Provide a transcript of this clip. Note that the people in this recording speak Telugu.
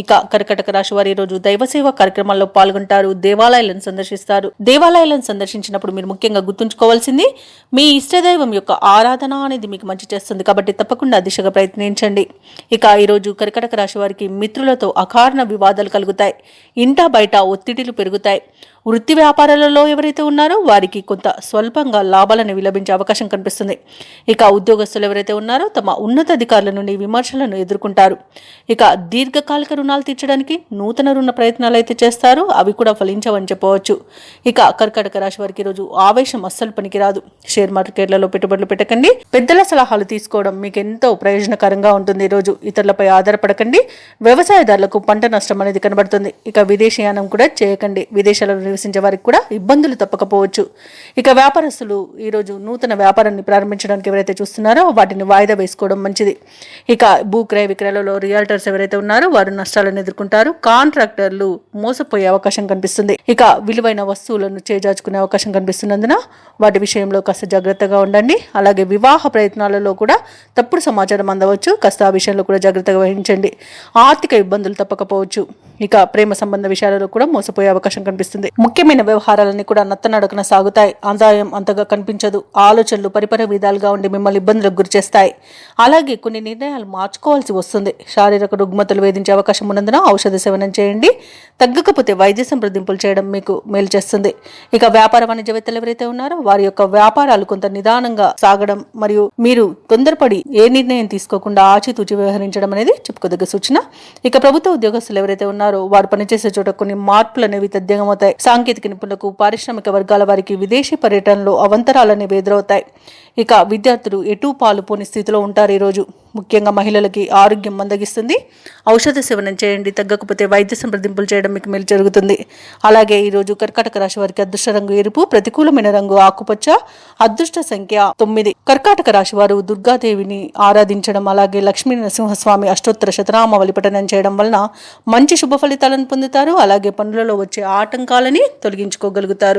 ఇక కర్కటక రాశి వారు ఈరోజు దైవసేవ కార్యక్రమాల్లో పాల్గొంటారు. దేవాలయాలను సందర్శిస్తారు. దేవాలయాలను సందర్శించినప్పుడు మీరు ముఖ్యంగా గుర్తుంచుకోవాల్సింది మీ ఇష్టదైవం యొక్క ఆరాధన అనేది మీకు మంచి చేస్తుంది కాబట్టి తప్పకుండా దిశగా ప్రయత్నించండి. ఇక ఈరోజు కర్కటక రాశి వారికి మిత్రులతో అకారణ వివాదాలు కలుగుతాయి. ఇంట బయట ఒత్తిడిలు పెరుగుతాయి. వృత్తి వ్యాపారాలలో ఎవరైతే ఉన్నారో వారికి కొంత స్వల్పంగా లాభాలను విలభించే అవకాశం కనిపిస్తుంది. ఇక ఉద్యోగస్తులు ఎవరైతే ఉన్నారో తమ ఉన్నతాధికారుల నుండి విమర్శలను ఎదుర్కొంటారు. ఇక దీర్ఘకాలిక రుణాలు తీర్చడానికి నూతన రుణ ప్రయత్నాలు అయితే చేస్తారు అవి కూడా ఫలించవని చెప్పవచ్చు. ఇక కర్కాటక రాశి వారికి రోజు ఆవేశం అస్సలు పనికిరాదు. షేర్ మార్కెట్లలో పెట్టుబడులు పెట్టకండి. పెద్దల సలహాలు తీసుకోవడం మీకు ఎంతో ప్రయోజనకరంగా ఉంటుంది. రోజు ఇతరులపై ఆధారపడకండి. వ్యవసాయదారులకు పంట నష్టం అనేది కనబడుతుంది. ఇక విదేశీయానం కూడా చేయకండి. విదేశాలలో నివసించే వారికి కూడా ఇబ్బందులు తప్పకపోవచ్చు. ఇక వ్యాపారస్తులు ఈరోజు నూతన వ్యాపారాన్ని ప్రారంభించడానికి ఎవరైతే చూస్తున్నారో వాటిని వాయిదా వేసుకోవడం మంచిది. ఇక భూ క్రయ విక్రయాలలో రియాల్టర్స్ ఎవరైతే ఉన్నారో వారు నష్టాలను ఎదుర్కొంటారు. కాంట్రాక్టర్లు మోసపోయే అవకాశం కనిపిస్తుంది. ఇక విలువైన వస్తువులను చేజార్చుకునే అవకాశం కనిపిస్తున్నందున వాటి విషయంలో కాస్త జాగ్రత్తగా ఉండండి. అలాగే వివాహ ప్రయత్నాలలో కూడా తప్పుడు సమాచారం అందవచ్చు. కాస్త ఆ విషయంలో కూడా జాగ్రత్తగా వహించండి. ఆర్థిక ఇబ్బందులు తప్పకపోవచ్చు. ఇక ప్రేమ సంబంధ విషయాలలో కూడా మోసపోయే అవకాశం కనిపిస్తుంది. ముఖ్యమైన వ్యవహారాలన్నీ కూడా నత్తనడకన సాగుతాయి. ఆదాయం అంతగా కనిపించదు. ఆలోచనలు పరిపర విధాలుగా ఉండి మిమ్మల్ని ఇబ్బందులకు గురిచేస్తాయి అలాగే కొన్ని నిర్ణయాలు మార్చుకోవాల్సి వస్తుంది. శారీరక రుగ్మతలు వేధించే అవకాశం ఉన్నందున ఔషధ సేవనం చేయండి. తగ్గకపోతే వైద్య సంప్రదింపులు చేయడం మీకు మేలు చేస్తుంది. ఇక వ్యాపార వాణిజ్యవేత్తలు ఎవరైతే ఉన్నారో వారి యొక్క వ్యాపారాలు కొంత నిదానంగా సాగడం మరియు మీరు తొందరపడి ఏ నిర్ణయం తీసుకోకుండా ఆచితూచి వ్యవహరించడం అనేది చెప్పుకోదగ్గ సూచన. ఇక ప్రభుత్వ ఉద్యోగస్తులు ఎవరైతే ఉన్నారో వారు పనిచేసే చోట కొన్ని మార్పులు అనేవి తథ్యంగమవుతాయి సాంకేతిక నిపుణులకు పారిశ్రామిక వర్గాల వారికి విదేశీ పర్యటనలో అవంతరాలనేవి ఎదురవుతాయి ఇక విద్యార్థులు ఎటు పాలుపోని స్థితిలో ఉంటారు ఈరోజు. ముఖ్యంగా మహిళలకి ఆరోగ్యం మందగిస్తుంది. ఔషధ సేవనం చేయండి తగ్గకపోతే వైద్య సంప్రదింపులు చేయడం మీకు మేలు జరుగుతుంది. అలాగే ఈరోజు కర్కాటక రాశి వారికి అదృష్ట రంగు ఎరుపు ప్రతికూలమైన రంగు ఆకుపచ్చ అదృష్ట సంఖ్య తొమ్మిది. కర్కాటక రాశి వారు దుర్గాదేవిని ఆరాధించడం అలాగే లక్ష్మీ నరసింహస్వామి అష్టోత్తర శతనామావళి పఠనం చేయడం వలన మంచి శుభ ఫలితాలను పొందుతారు. అలాగే పనులలో వచ్చే ఆటంకాలని తొలగించుకోగలుగుతారు.